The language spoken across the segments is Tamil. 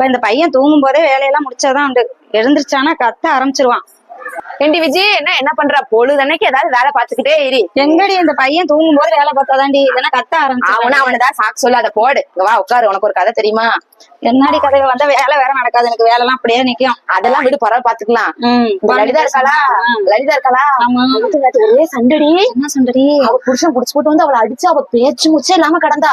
இப்ப இந்த பையன் தூங்கும் போதே வேலையெல்லாம் முடிச்சாதான் உண்டு. எழுந்திருச்சானா கத்த ஆரம்பிச்சிருவான். ஏண்டி விஜய் என்ன என்ன பண்ற? பொழுதன்னைக்கு ஏதாவது வேலை பார்த்துக்கிட்டே இரு. எங்கடி இந்த பையன் தூங்கும் போது வேலை பார்த்தாதான்டி இல்லைன்னா கத்த ஆரம்பிச்சு அவன அவனதான் சாக்கு சொல்லு அதை போடு. வா உட்காரு. உனக்கு ஒரு கதை தெரியுமா? என்னடி கதையில வந்தா வேலை வேற நடக்காது. எனக்கு வேலை எல்லாம் அப்படியே நிக்கும். அதெல்லாம் விடு பரவாயில்ல பாத்துக்கலாம் லலிதா இருக்காளா? லலிதா இருக்காளா? ஒரே சண்டடி. என்ன சொல்றடி அவ புருஷன் புடிச்சு போட்டு வந்து அவளை அடிச்சு அவ பேச்சு முச்சே இல்லாம கடந்தா.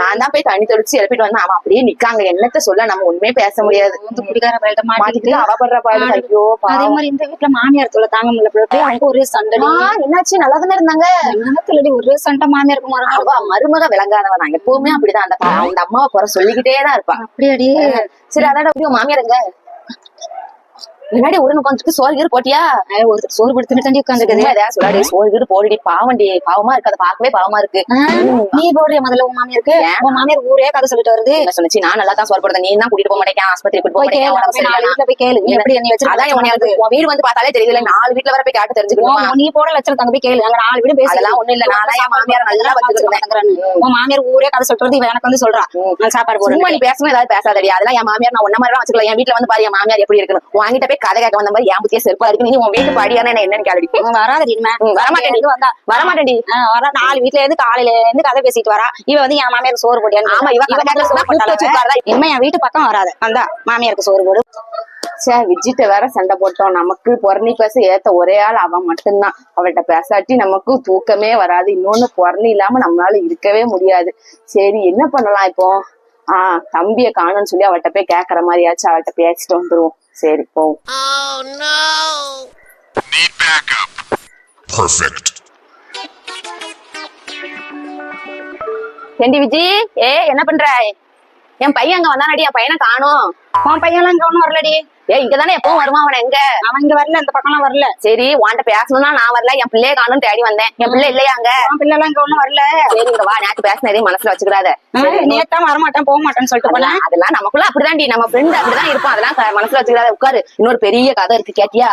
நான் தான் போய் தண்ணி தெளிச்சு எழுப்பிட்டு வந்தேன். அவன் அப்படியே நிக்காங்க. என்னத்த சொல்ல? நம்ம உண்மையே பேச முடியாது. வந்து அவ படுற பாடு ஐயோ அதே. மாதிரி இந்த வீட்டுல மாமியார் தொல்லை தாங்க முடியல போல போய் அவங்க ஒரே சண்டை. என்னாச்சு? நல்லா தானே இருந்தாங்க நிலத்துலடி ஒரே சண்டை மாமியாருக்கு மரம் அவ மருமக விளங்காதவ நான் எப்பவுமே அப்படிதான். அந்த அம்மாவை குறை சொல்லிக்கிட்டே தான் இருப்பா. அப்படியாடி? சரி அதாட அப்படியே மாமியார் எங்க? முன்னாடி உடனே உட்காந்துட்டு சோறு கீறு போட்டியா? ஒருத்தர் சோறு படுத்துட்டு தாண்டி எதையா சொல்லாடி சோறு கீறு போடுடி பாவண்டி பாவமா இருக்கு. அதை பார்க்கவே பாவமா இருக்கு. நீ போடுறிய முதல்ல உன் மாமியாருக்கு? ஏன்? உன் மாமியார் ஊரே கதை சொல்லிட்டு வருது. சொன்னுச்சு நான் நல்லா தான் சோறு போடுறேன். நீ தான் கூட்டிட்டு போக மாட்டேன் ஆஸ்பத்திரி போக போய் போய் கேளு. எப்படி என்ன அதான் உன்னை வச்சிருக்க உன் வீடு வந்து பார்த்தாலே தெரியுதுல நாலு வீட்டுல வர போய் காட்டு தெரிஞ்சுக்கணுமா? நீ போட லட்சம் தங்க போய் கேளு. அங்க நாலு வீடு பேசி அதெல்லாம் ஒண்ணும் இல்ல. நான் என் மாமியார் நல்லா வச்சுக்கிறேன் உன் மாமியார் ஊரே கதை சொல்றது இவ எனக்கு வந்து சொல்றா. நான் சாப்பாடு போடுறேன் நீ பேசணும் ஏதாவது பேசாதடி. அதெல்லாம் என் மாமியார் நான் ஒன்ன மாதிரி வச்சுக்கலாம் என் வீட்டுல வந்து பாரு என் மாமியார் எப்படி இருக்கணும் வாங்கிட்ட போய் கதை கேட்க வந்த மாதிரி என் புத்திய செருப்பா இருக்கு. நீ உன் வீட்டு படியான என்ன என்னன்னு கேள்வி வராதடி. வரமாட்டேன் வந்தா. வரமாட்டேன்டி ஆ, வரா நாலு வீட்ல இருந்து காலையில இருந்து கதை பேசிட்டு வரா. இவ வந்து என் மாமியாருக்கு சோறு போட்டியான்னு ஆமா, இவ. இனிமே என் வீட்டு பக்கம் வராத. வந்தா மாமியாருக்கு சோறு போடு. சே விஜிட்ட வேற சண்டை போட்டோம். நமக்கு பொறணி பேச ஏத்த ஒரே ஆள் அவன் மட்டும்தான். அவள்கிட்ட பேசாட்டி நமக்கு தூக்கமே வராது. இன்னொன்னு பொறணி இல்லாம நம்மளால இருக்கவே முடியாது. சரி என்ன பண்ணலாம் இப்போ? ஆஹ் தம்பிய காணும்னு சொல்லி அவள்கிட்ட போய் கேக்குற மாதிரியாச்சும் அவள்கிட்ட பேசிட்டு வந்துருவோம். சரி போவோம். ஏண்டி விஜி? ஏ என்ன பண்ற? என் பையன் அங்க வந்தானடி என் பையனை காணோம். உன் பையன்லாம் இங்க ஒண்ணும் வரலடி. ஏ இங்கதானே எப்பவும் வருவான் அவன் எங்க? அவன் இங்க வரல இந்த பக்கம்லாம் வரல. சரி உன்கிட்ட பேசணும்னா நான் வரல என் பிள்ளைய காணும் தேடி வந்தேன். என் பிள்ளை இல்லையா அங்க? பிள்ளை எல்லாம் இங்க ஒண்ணும் வரல. சரி இங்க வா நேத்து பேசினதே மனசுல வச்சுக்கிறாத நேத்தா வரமாட்டேன் போக மாட்டேன்னு சொல்லிட்டு போனேன். அதெல்லாம் நமக்குள்ள அப்படிதான்டி நம்ம ஃப்ரெண்ட் அப்படிதான் இருப்போம். அதெல்லாம் மனசுல வச்சுக்கிறாத உட்காரு. இன்னொரு பெரிய கதை இருக்கு கேட்டியா?